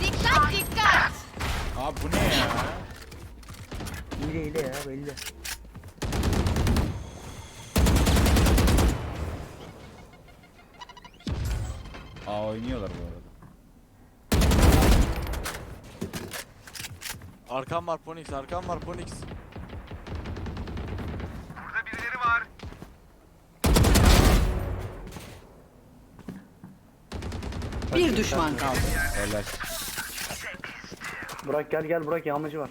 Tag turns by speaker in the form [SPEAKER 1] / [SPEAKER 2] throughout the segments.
[SPEAKER 1] Dikkat dikkat.
[SPEAKER 2] Abi bu ne ya?
[SPEAKER 3] Hile hile ya belli.
[SPEAKER 2] Aa oynuyorlar bu arada.
[SPEAKER 4] Arkam var Ponix, arkam var Ponix.
[SPEAKER 5] Bir düşman kaldı.
[SPEAKER 2] Helal.
[SPEAKER 6] Burak gel gel Burak yağmacı var.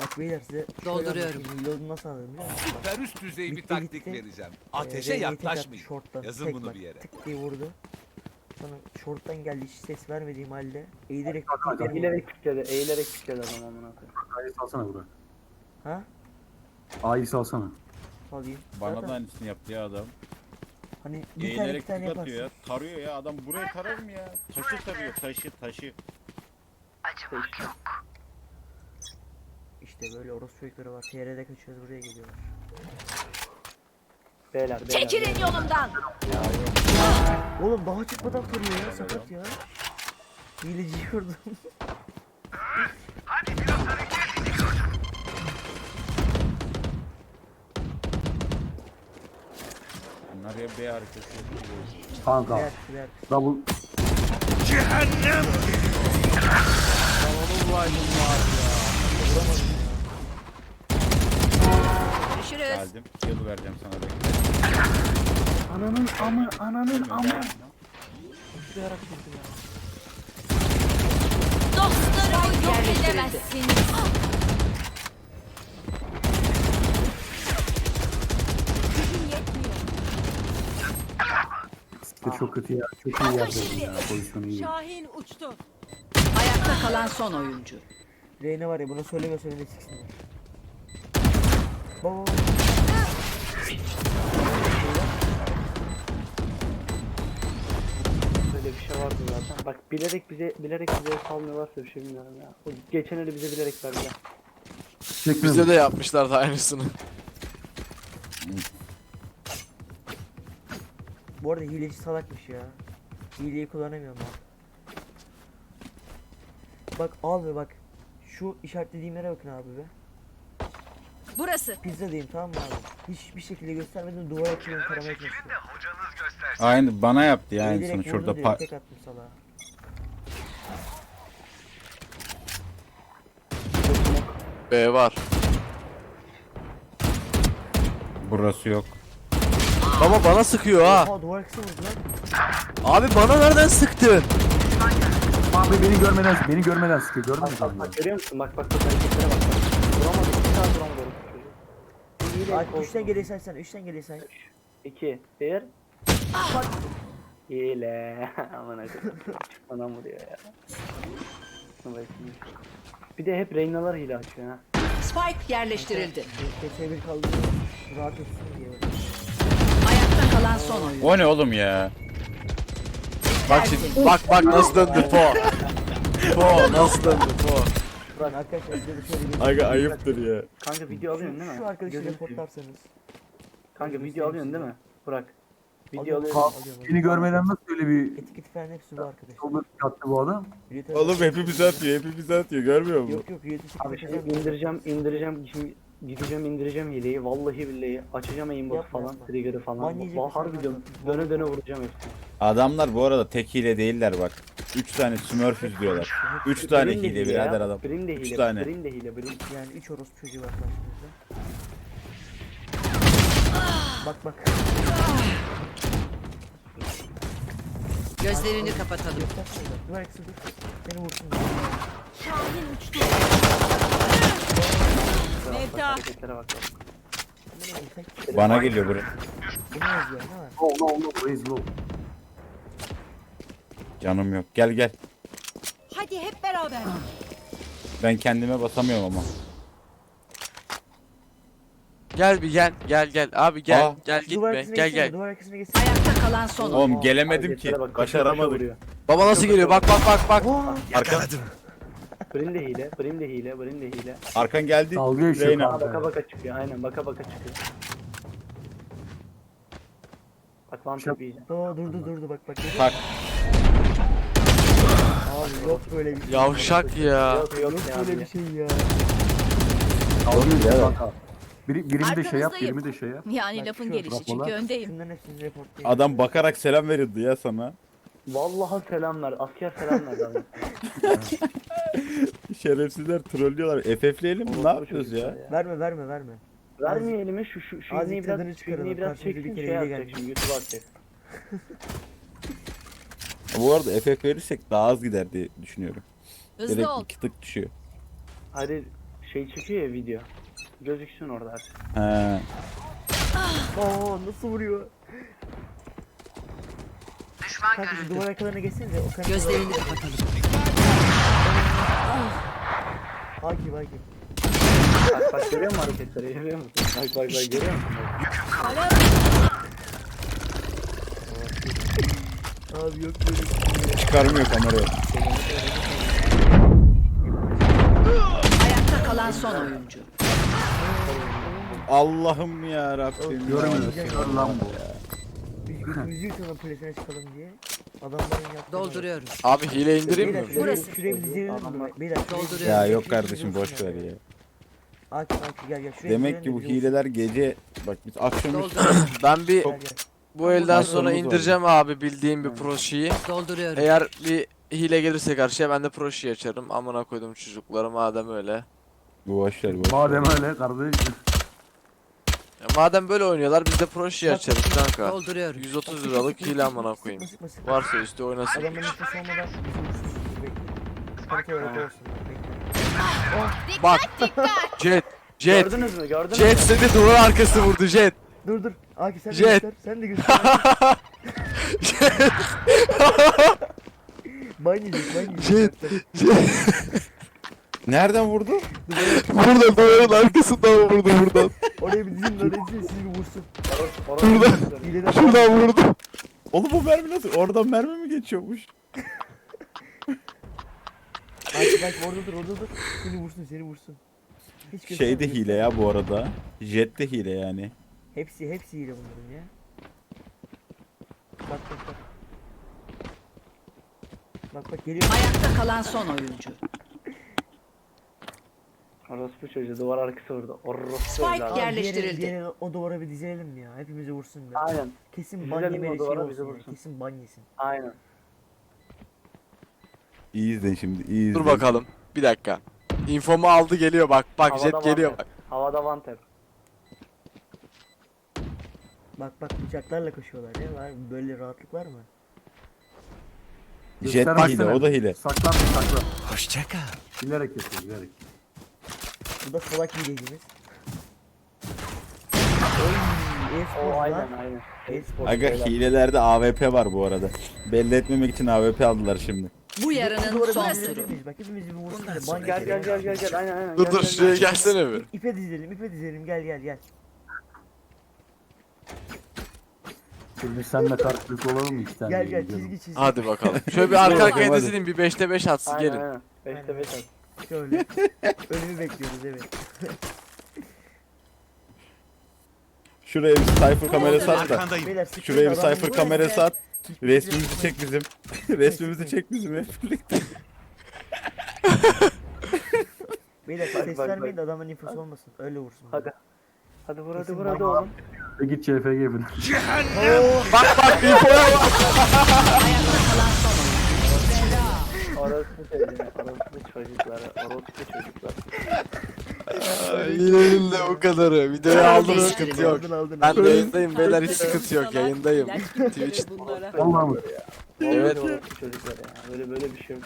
[SPEAKER 3] Bak beyler size
[SPEAKER 5] Dolduruyorum.
[SPEAKER 3] anlatayım, Reload'u nasıl anladım biliyor musun?
[SPEAKER 7] Süper üst düzey bir
[SPEAKER 3] Gitti,
[SPEAKER 7] taktik
[SPEAKER 3] gitti.
[SPEAKER 7] vereceğim.
[SPEAKER 3] Ee,
[SPEAKER 7] Ateşe
[SPEAKER 3] attı
[SPEAKER 7] yaklaşmayın. Yazın
[SPEAKER 3] tek
[SPEAKER 7] bunu
[SPEAKER 3] bak,
[SPEAKER 7] bir yere.
[SPEAKER 3] Tık diye vurdu. Sonra short'tan geldi hiç ses vermediğim halde eğilerek
[SPEAKER 6] Eğilerek pikledi, eğilerek pikledi adam amına koyayım.
[SPEAKER 8] A'yı salsana Burak.
[SPEAKER 3] Ha?
[SPEAKER 8] A'yı salsana.
[SPEAKER 3] Alayım.
[SPEAKER 2] Bana
[SPEAKER 3] Zaten
[SPEAKER 2] da aynısını yaptı ya adam.
[SPEAKER 3] Hani bir tane
[SPEAKER 2] Eğilerek
[SPEAKER 3] iki tane
[SPEAKER 2] tık
[SPEAKER 3] yaparsın.
[SPEAKER 2] atıyor ya. Tarıyor ya adam burayı tarar mı ya? Taşı tarıyor taşı taşı.
[SPEAKER 3] İşte böyle orospu çocukları var. TR'de kaçıyoruz buraya geliyorlar.
[SPEAKER 6] Beyler beyler.
[SPEAKER 1] Çekilin
[SPEAKER 6] beyler.
[SPEAKER 1] yolumdan.
[SPEAKER 3] Oğlum daha çıkmadan vuruyor ya sakat ya. Hileci vurdum.
[SPEAKER 2] Bunlar ya B hareketi yapıyor.
[SPEAKER 8] Kanka.
[SPEAKER 3] Ver ver.
[SPEAKER 8] Double.
[SPEAKER 1] Görüşürüz.
[SPEAKER 2] Geldim. Yıl vereceğim sana da.
[SPEAKER 6] Ananın amı, ananın amı.
[SPEAKER 3] Uçlayarak vurdu ya.
[SPEAKER 1] Dostlarımı yok edemezsiniz. Gücüm
[SPEAKER 8] Siktir çok kötü ya. Çok iyi yerdeyim ya. Pozisyonu iyi.
[SPEAKER 1] Şahin uçtu.
[SPEAKER 5] Ayakta kalan son oyuncu.
[SPEAKER 3] Reyna var ya buna söyleme söyleme siksinler. Baba.
[SPEAKER 6] Böyle bir şey vardı zaten. Bak bilerek bize bilerek bize salmıyorlarsa bir şey bilmiyorum ya. O geçen eli bize bilerek verdiler.
[SPEAKER 8] Çekme
[SPEAKER 4] Bize de yapmışlardı aynısını.
[SPEAKER 3] Bu arada hileci salakmış ya. Hileyi kullanamıyorum ben. Bak abi bak. Şu işaretlediğim yere bakın abi be.
[SPEAKER 1] Burası.
[SPEAKER 3] Pizza diyeyim tamam mı abi? Hiçbir şekilde göstermeden duvara açıyorum taramaya çalışıyorum.
[SPEAKER 2] Aynı bana yaptı ya
[SPEAKER 3] Eğilerek
[SPEAKER 2] aynısını şurada pa-
[SPEAKER 3] tek attım salağa.
[SPEAKER 4] B var.
[SPEAKER 2] Burası yok.
[SPEAKER 4] Baba bana sıkıyor ha.
[SPEAKER 3] Oha duvar kısa vurdu lan.
[SPEAKER 4] Abi bana nereden sıktın?
[SPEAKER 8] Abi beni görmeden beni görmeden sıkıyor. Görmedin mi
[SPEAKER 6] Bak bak görüyor musun? Bak bak bak hareketlere bak. bak. Vuramadı. Bir
[SPEAKER 3] Bak
[SPEAKER 6] de
[SPEAKER 3] 3'ten gelirsen sen 3'ten gelirsen.
[SPEAKER 6] 2 1 Hile. Aman akıllı. Çıkmadan vuruyor ya. Şuna bakayım. Bir de hep Reyna'lar hile açıyor ha.
[SPEAKER 5] Spike yerleştirildi.
[SPEAKER 3] TF1 kaldı. Rahat etsin diye.
[SPEAKER 5] Kalan son oyuncu.
[SPEAKER 2] O ne oğlum ya?
[SPEAKER 4] Bak şimdi bak bak nasıl döndü Po. Po nasıl döndü Po.
[SPEAKER 3] Bak arkadaşlar bir bir
[SPEAKER 2] Aga ayıptır ya.
[SPEAKER 6] Kanka video alıyorsun değil mi?
[SPEAKER 3] Şu arkadaşı reportlarsanız.
[SPEAKER 6] Kanka video alıyorsun değil mi? Bırak. Video
[SPEAKER 3] Alıyorum,
[SPEAKER 6] alıyorsun.
[SPEAKER 3] alıyorum.
[SPEAKER 8] görmeden nasıl öyle bir
[SPEAKER 3] Etiket falan hepsi bu arkadaşlar.
[SPEAKER 8] yolda kattı bu adam?
[SPEAKER 2] Oğlum hepimize atıyor hepimize atıyor görmüyor musun?
[SPEAKER 3] Yok yok
[SPEAKER 6] Abi şimdi indireceğim, indireceğim, şimdi gideceğim indireceğim hileyi. Vallahi billahi açacağım aimbot
[SPEAKER 3] Yapma,
[SPEAKER 6] falan,
[SPEAKER 3] yapma.
[SPEAKER 6] trigger'ı falan.
[SPEAKER 3] Man yiyecek
[SPEAKER 6] Vah
[SPEAKER 3] misin
[SPEAKER 6] harbi
[SPEAKER 3] lan
[SPEAKER 6] diyorum.
[SPEAKER 3] sen?
[SPEAKER 6] Döne döne vuracağım hepsini.
[SPEAKER 2] Adamlar bu arada tek hile değiller bak. 3 tane smurfüz diyorlar. 3 tane
[SPEAKER 6] Brim de
[SPEAKER 2] hile
[SPEAKER 6] ya.
[SPEAKER 2] birader adam.
[SPEAKER 6] Brim de
[SPEAKER 2] Üç
[SPEAKER 6] hile,
[SPEAKER 2] tane.
[SPEAKER 6] Brim de hile, Brim.
[SPEAKER 3] Yani 3 orospu çocuğu var karşımızda. Bak bak.
[SPEAKER 5] Gözlerini kapatalım.
[SPEAKER 3] Kısa dur. Seni vursun.
[SPEAKER 1] Şahin uçtu.
[SPEAKER 6] Bak, bak,
[SPEAKER 2] Bana geliyor buraya.
[SPEAKER 3] Yazıyor?
[SPEAKER 8] No no no.
[SPEAKER 2] Canım yok. Gel gel.
[SPEAKER 1] Hadi hep beraber.
[SPEAKER 2] Ben kendime basamıyorum ama.
[SPEAKER 4] Gel bir gel gel gel abi gel
[SPEAKER 2] Aa.
[SPEAKER 4] gel
[SPEAKER 3] Duvar
[SPEAKER 4] gitme
[SPEAKER 3] arkasına
[SPEAKER 4] gel
[SPEAKER 3] geçsene,
[SPEAKER 4] gel.
[SPEAKER 3] Duvar arkasına geçsene.
[SPEAKER 5] Ayakta kalan son.
[SPEAKER 2] Oğlum gelemedim ki.
[SPEAKER 6] Hareketlere bak, kaşa kaşa
[SPEAKER 2] Başaramadık.
[SPEAKER 6] vuruyor.
[SPEAKER 4] Baba nasıl geliyor bak bak bak bak.
[SPEAKER 3] Oha!
[SPEAKER 2] Arkan,
[SPEAKER 6] Brim de hile, Brim de hile, Brim de hile.
[SPEAKER 2] arkan geldi.
[SPEAKER 8] Dalga geçiyor
[SPEAKER 2] Reyna.
[SPEAKER 6] Aa, baka baka çıkıyor, aynen baka baka çıkıyor. Bak lan yiyeceğim.
[SPEAKER 3] Aa durdu durdu bak bak. görüyor
[SPEAKER 2] Bak
[SPEAKER 3] musun? Abi yok böyle bir şey.
[SPEAKER 4] Yavşak ya.
[SPEAKER 6] Yok yok
[SPEAKER 3] Yok
[SPEAKER 6] ya.
[SPEAKER 3] böyle bir şey ya.
[SPEAKER 8] Alıyor ya. Kanka. Biri, birimi de şey yap,
[SPEAKER 1] Arkanızdayım.
[SPEAKER 8] birimi de şey yap.
[SPEAKER 1] Yani
[SPEAKER 3] Bak
[SPEAKER 1] lafın
[SPEAKER 3] şu
[SPEAKER 1] gelişi
[SPEAKER 8] raporlar.
[SPEAKER 1] çünkü öndeyim.
[SPEAKER 3] Şunların hepsini reportlayın.
[SPEAKER 2] adam bakarak selam veriyordu ya sana.
[SPEAKER 6] Vallahi selamlar. Asker selamlar abi.
[SPEAKER 2] Şerefsizler trollüyorlar. FF'leyelim mi? Ne yapıyoruz ya?
[SPEAKER 3] Verme verme verme.
[SPEAKER 6] Vermeyelim mi? Şu şu şu
[SPEAKER 3] Azıcık
[SPEAKER 6] iğneyi biraz,
[SPEAKER 3] tadını
[SPEAKER 6] şu
[SPEAKER 3] çıkaralım.
[SPEAKER 6] iğneyi biraz
[SPEAKER 3] Karşımıza bir
[SPEAKER 6] çeksin
[SPEAKER 3] kere
[SPEAKER 6] şey
[SPEAKER 3] hile
[SPEAKER 6] yapacak
[SPEAKER 3] gelmiş.
[SPEAKER 6] şimdi YouTube'a atacak.
[SPEAKER 2] Bu arada FF verirsek daha az gider diye düşünüyorum. Direkt
[SPEAKER 1] Hızlı ol.
[SPEAKER 2] iki tık düşüyor.
[SPEAKER 6] Hadi şey çekiyor ya video. Gözüksün orada artık.
[SPEAKER 2] He.
[SPEAKER 3] Aa nasıl vuruyor? Kanka şu duvar arkalarına geçsenize. O kanka
[SPEAKER 5] Gözlerini kapatalım.
[SPEAKER 3] Haki haki.
[SPEAKER 6] Bak bak görüyor musun hareketleri? Görüyor musun? Bak bak bak görüyor musun?
[SPEAKER 3] Abi yok böyle bir şey.
[SPEAKER 2] Çıkarmıyor kamerayı.
[SPEAKER 5] Ayakta kalan son oyuncu.
[SPEAKER 2] Allah'ım ya Rabbim.
[SPEAKER 8] Görmüyor. Kör lan bu.
[SPEAKER 3] Götümüzü yutalım kulesine çıkalım diye. Adamların yaptığı.
[SPEAKER 5] Dolduruyorum.
[SPEAKER 4] Abi hile indireyim mi?
[SPEAKER 1] Burası.
[SPEAKER 3] şuraya bir mi? Beyler
[SPEAKER 2] Ya yok kardeşim boş ver ya.
[SPEAKER 3] Aki Aki gel gel. Şuraya
[SPEAKER 2] Demek ki bu hileler gece bak biz akşam.
[SPEAKER 4] Ben bir bu elden sonra indireceğim abi bildiğim bir pro şeyi.
[SPEAKER 5] Dolduruyorum.
[SPEAKER 4] Eğer bir hile gelirse karşıya ben de pro şey açarım. Amına koydum çocukları madem öyle.
[SPEAKER 2] Bu boş ver.
[SPEAKER 8] Madem öyle kardeşim.
[SPEAKER 4] Ya madem böyle oynuyorlar biz de pro şey açarız kanka.
[SPEAKER 5] Dolduruyorum.
[SPEAKER 4] 130 liralık hile amına koyayım.
[SPEAKER 3] Sıkma, sıkma, sıkma.
[SPEAKER 4] Varsa üstü oynasın.
[SPEAKER 3] Adamın olmadan.
[SPEAKER 4] Bak. Jet. Jet.
[SPEAKER 6] Gördünüz mü? Gördünüz
[SPEAKER 4] Jet
[SPEAKER 6] mü?
[SPEAKER 4] seni duvar arkası vurdu Jet.
[SPEAKER 3] Dur dur. Aki sen de
[SPEAKER 4] Jet.
[SPEAKER 3] göster. Sen de göster. Ban yiyecek, ban yiyecek.
[SPEAKER 2] Nereden vurdu?
[SPEAKER 4] Burada duvarın arkasından vurdu buradan.
[SPEAKER 3] Vursun.
[SPEAKER 6] Orası-
[SPEAKER 3] Hileden
[SPEAKER 4] Şuradan vurdu.
[SPEAKER 2] Oğlum bu mermi nasıl? Oradan mermi mi geçiyormuş?
[SPEAKER 3] Aki bak orada dur, orada dur. Seni vursun, seni vursun. Hiç
[SPEAKER 2] Şey de
[SPEAKER 3] göstermiyor.
[SPEAKER 2] hile ya bu arada. Jet de hile yani.
[SPEAKER 3] Hepsi, hepsi hile bunların ya. Bak bak bak. Bak bak geliyor.
[SPEAKER 5] Ayakta kalan son oyuncu.
[SPEAKER 6] Orospu çocuğu duvar arkası vurdu. Orospu
[SPEAKER 5] Spike
[SPEAKER 6] evladı.
[SPEAKER 3] Abi
[SPEAKER 5] yerleştirildi.
[SPEAKER 3] diğeri- diğeri o duvara bir dizelim ya? Hepimizi vursun be.
[SPEAKER 6] Aynen.
[SPEAKER 3] Kesin ban
[SPEAKER 6] Dizelim o
[SPEAKER 3] yemeli şey
[SPEAKER 6] duvara,
[SPEAKER 3] olsun
[SPEAKER 6] bizi
[SPEAKER 3] ya.
[SPEAKER 6] vursun.
[SPEAKER 3] Kesin ban yesin.
[SPEAKER 6] Aynen.
[SPEAKER 2] İyi izle şimdi iyi izle.
[SPEAKER 4] Dur bakalım. Bir dakika. Infomu aldı geliyor bak. Bak
[SPEAKER 6] Havada
[SPEAKER 4] Jet geliyor bak.
[SPEAKER 6] Havada tap.
[SPEAKER 3] Bak bak bıçaklarla koşuyorlar ya. Var, böyle rahatlık var mı?
[SPEAKER 2] Jet de
[SPEAKER 8] Göstermezsene.
[SPEAKER 2] hile o da hile.
[SPEAKER 8] Saklan saklan. Hoşça kal. Bilerek yapıyor bilerek.
[SPEAKER 3] Bu da salak. Oy, e-spor
[SPEAKER 6] O
[SPEAKER 3] lan.
[SPEAKER 6] aynen aynen. E-spor
[SPEAKER 2] Aga
[SPEAKER 6] beyler.
[SPEAKER 2] hilelerde AWP var bu arada. Belli etmemek için AWP aldılar şimdi.
[SPEAKER 5] Bu yarının
[SPEAKER 3] duvara
[SPEAKER 5] son
[SPEAKER 3] bir dizelim
[SPEAKER 5] turu.
[SPEAKER 3] miyiz? Bak hepimizi bir vursun da ban
[SPEAKER 6] Gel gel gel gel gel aynen aynen.
[SPEAKER 4] Dur
[SPEAKER 6] gel,
[SPEAKER 4] dur
[SPEAKER 6] gel,
[SPEAKER 4] şuraya
[SPEAKER 6] gel.
[SPEAKER 4] gelsene bir.
[SPEAKER 3] İpe dizelim, ipe dizelim. Gel gel gel.
[SPEAKER 8] Şimdi senle karşılıklı olalım mı iki tane?
[SPEAKER 3] Gel gel çizgi çizgi.
[SPEAKER 4] Hadi bakalım. Şöyle bir arka arkaya
[SPEAKER 2] Hadi.
[SPEAKER 4] dizilin bir 5'te 5 atsın
[SPEAKER 6] Aynen
[SPEAKER 4] gelin.
[SPEAKER 6] aynen. 5'te 5 at.
[SPEAKER 3] Şöyle. Ölümü bekliyoruz evet.
[SPEAKER 2] Şuraya bir cypher kamerası at da.
[SPEAKER 3] Beyler sıkıntı
[SPEAKER 2] Şuraya bir
[SPEAKER 3] adamın
[SPEAKER 2] cypher kamerası at. Resmimizi çek bizim. Resmimizi çek bizim hep birlikte.
[SPEAKER 3] Beyler ses
[SPEAKER 6] bak,
[SPEAKER 3] vermeyin de adamın infosu olmasın. Öyle vursun.
[SPEAKER 6] Hadi. Hadi vur hadi vur hadi oğlum.
[SPEAKER 8] E git CFG bin.
[SPEAKER 4] Bak bak infoya bak.
[SPEAKER 5] Ayakta kalan son.
[SPEAKER 6] Orospu çocuğu. Orospu çocukları. Orospu çocuklar.
[SPEAKER 4] Hilenin de o kadarı. Videoyu aldım sıkıntı yok.
[SPEAKER 3] Aldın aldın.
[SPEAKER 4] Ben
[SPEAKER 3] aldın.
[SPEAKER 4] yayındayım beyler hiç sıkıntı yok yayındayım. Twitch.
[SPEAKER 8] Vallahi mı?
[SPEAKER 4] Evet.
[SPEAKER 6] Orospu çocuklar ya. Böyle böyle bir şey yok.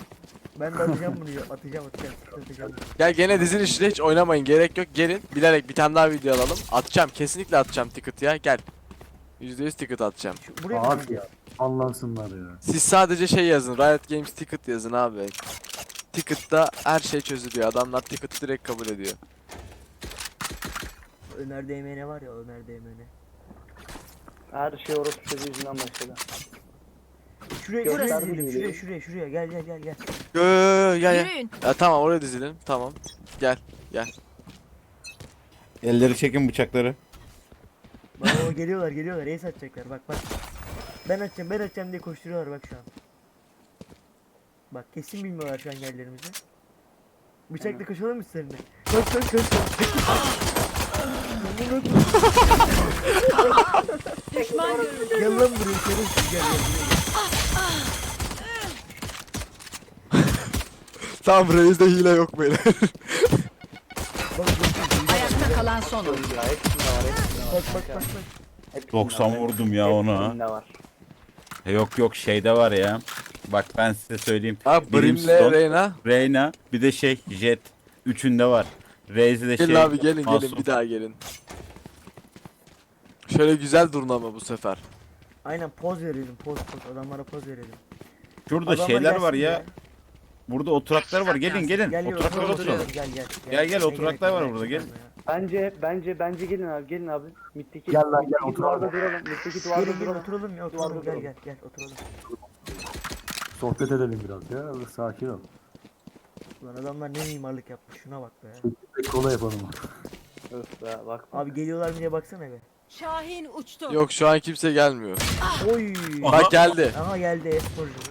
[SPEAKER 3] Ben de atacağım bunu ya. Atacağım atacağım. Atacağım.
[SPEAKER 4] Gel gene dizin işte hiç oynamayın gerek yok. Gelin bilerek bir tane daha video alalım. Atacağım kesinlikle atacağım ticket ya gel. %100 ticket atacağım.
[SPEAKER 3] Buraya mı
[SPEAKER 8] Abi ya. Anlansınlar ya.
[SPEAKER 4] Siz sadece şey yazın. Riot Games ticket yazın abi. Ticket'ta her şey çözülüyor. Adamlar ticket'ı direkt kabul ediyor.
[SPEAKER 3] Ömer DMN var ya Ömer DMN.
[SPEAKER 6] Her şey orospu çocuğu yüzünden başladı.
[SPEAKER 3] Şuraya şuraya. Şuraya şuraya şuraya. Gel gel gel gel.
[SPEAKER 4] Yo, yo, yo, gel gel.
[SPEAKER 1] Yürüyün.
[SPEAKER 4] Ya, tamam oraya dizilin. Tamam. Gel.
[SPEAKER 2] Elleri çekin bıçakları.
[SPEAKER 3] Geliyorlar geliyorlar. Ace atacaklar. Bak bak. Ben açacağım ben açacağım diye koşturuyorlar bak şu an. Bak kesin bilmiyorlar şu an yerlerimizi. Bıçakla koşalım mı seninle? Koş koş koş.
[SPEAKER 1] Düşman görüldü.
[SPEAKER 3] gel lan buraya şerefsiz gel gel.
[SPEAKER 4] Tamam Reis'de hile yok böyle.
[SPEAKER 3] Bak bak
[SPEAKER 5] Ayakta kalan son oyuncu.
[SPEAKER 3] Bak bak bak. bak.
[SPEAKER 6] Hepsinde
[SPEAKER 2] 90
[SPEAKER 6] var,
[SPEAKER 2] vurdum ya ona.
[SPEAKER 6] Hepsinde var.
[SPEAKER 2] E, Yok yok şeyde var ya. Bak ben size söyleyeyim.
[SPEAKER 4] Ha Brim'le
[SPEAKER 2] Brimstone,
[SPEAKER 4] Reyna.
[SPEAKER 2] Reyna bir de şey Jet. Üçünde var. Raze'de de
[SPEAKER 4] Gelin
[SPEAKER 2] şey.
[SPEAKER 4] abi gelin gelin
[SPEAKER 2] Masum.
[SPEAKER 4] bir daha gelin. Şöyle güzel durun ama bu sefer.
[SPEAKER 3] Aynen poz verelim poz poz adamlara poz verelim.
[SPEAKER 2] Şurada
[SPEAKER 3] Adamlar
[SPEAKER 2] şeyler var
[SPEAKER 3] gelsin
[SPEAKER 2] ya. Burada oturaklar var. Gelin gelin.
[SPEAKER 3] Gel gel
[SPEAKER 2] Oturaklar
[SPEAKER 3] oturalım. Gel gel.
[SPEAKER 2] Gel, gel,
[SPEAKER 3] Ne
[SPEAKER 2] oturaklar
[SPEAKER 3] gerek
[SPEAKER 2] var burada, gel.
[SPEAKER 3] ya.
[SPEAKER 6] Bence bence bence gelin abi gelin abi. Mitteki
[SPEAKER 8] Gel lan, gel,
[SPEAKER 6] mitteki
[SPEAKER 8] otur
[SPEAKER 6] duvarda
[SPEAKER 8] abi.
[SPEAKER 6] duralım. Mitteki duvarda
[SPEAKER 3] Gelin gelin
[SPEAKER 6] duralım.
[SPEAKER 3] oturalım ya
[SPEAKER 6] Duvarda
[SPEAKER 3] oturalım gel
[SPEAKER 6] duralım.
[SPEAKER 3] gel gel oturalım.
[SPEAKER 8] Sohbet edelim biraz ya. Sakin ol.
[SPEAKER 3] Ulan adamlar ne mimarlık yapmış şuna bak be.
[SPEAKER 8] Çektik kola yapalım.
[SPEAKER 6] Öf be bak.
[SPEAKER 3] Abi geliyorlar mı diye baksana be.
[SPEAKER 1] Şahin uçtu.
[SPEAKER 4] Yok şu an kimse gelmiyor.
[SPEAKER 3] Oy.
[SPEAKER 2] Aha.
[SPEAKER 4] Bak geldi.
[SPEAKER 3] Aha geldi esporcumuz.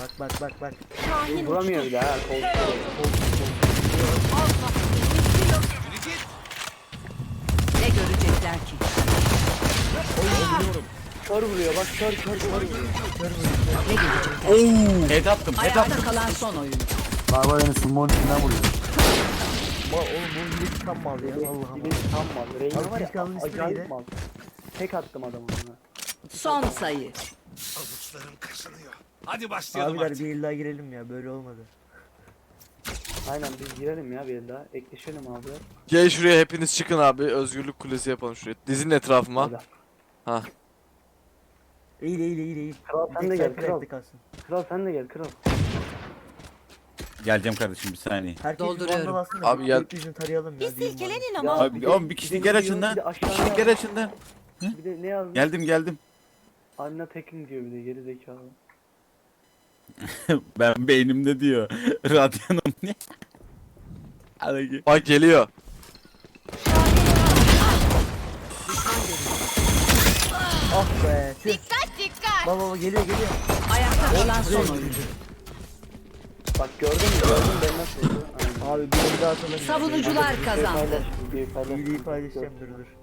[SPEAKER 3] Bak bak bak bak.
[SPEAKER 1] Şahin
[SPEAKER 6] Vuramıyor
[SPEAKER 1] uçtu.
[SPEAKER 6] bile ha. Kol,
[SPEAKER 5] Ne görecekler ki?
[SPEAKER 6] Kör vuruyor bak kör kör kör vuruyor.
[SPEAKER 5] Ne görecekler?
[SPEAKER 2] Head attım. Head
[SPEAKER 5] Ayakta
[SPEAKER 2] attım.
[SPEAKER 5] kalan son oyuncu.
[SPEAKER 8] Baba beni summon içinden vuruyor.
[SPEAKER 3] Ba oğlum bu yine çıkan mal ya Allah Allah.
[SPEAKER 6] Dibin tam mal. Reyna
[SPEAKER 3] Abi
[SPEAKER 6] var ya acayip mal. Tek attım adamı ona.
[SPEAKER 5] Son sayı.
[SPEAKER 3] Abiler bir illa girelim ya böyle olmadı.
[SPEAKER 6] Aynen biz girelim ya bir daha. Ekleşelim abi.
[SPEAKER 4] Gel şuraya hepiniz çıkın abi. Özgürlük kulesi yapalım şuraya. Dizin etrafıma.
[SPEAKER 6] Hadi.
[SPEAKER 4] Ha.
[SPEAKER 3] Eğil eğil eğil eğil.
[SPEAKER 6] Kral sen de gel kral.
[SPEAKER 3] kalsın.
[SPEAKER 6] Kral sen de gel kral.
[SPEAKER 2] Geleceğim kardeşim bir saniye.
[SPEAKER 3] Herkes
[SPEAKER 5] Dolduruyorum.
[SPEAKER 3] vandal alsın da
[SPEAKER 4] Abi gel.
[SPEAKER 3] gökyüzünü tarayalım ya.
[SPEAKER 1] Bir
[SPEAKER 3] düğün var.
[SPEAKER 1] silkelenin
[SPEAKER 6] Ya
[SPEAKER 1] ama.
[SPEAKER 2] Abi oğlum bir kişi gel açından.
[SPEAKER 6] Bir de
[SPEAKER 2] Bir
[SPEAKER 6] aşağıya
[SPEAKER 2] kişi gel açından.
[SPEAKER 6] Bir de ne yazmış?
[SPEAKER 2] Geldim geldim.
[SPEAKER 6] Anna Tekin diyor bir de geri zekalı.
[SPEAKER 2] ben beynimde diyor. Radyonum ne? Hadi
[SPEAKER 4] Bak geliyor.
[SPEAKER 3] Ah be. Dikkat dikkat. Baba baba geliyor geliyor.
[SPEAKER 5] Ayakta kalan son oyuncu.
[SPEAKER 6] Bak gördün mü gördün ben nasıl? Aynen.
[SPEAKER 3] Abi bir daha ya.
[SPEAKER 5] Savunucular kazandı.
[SPEAKER 3] İyiliği paylaşacağım dur dur.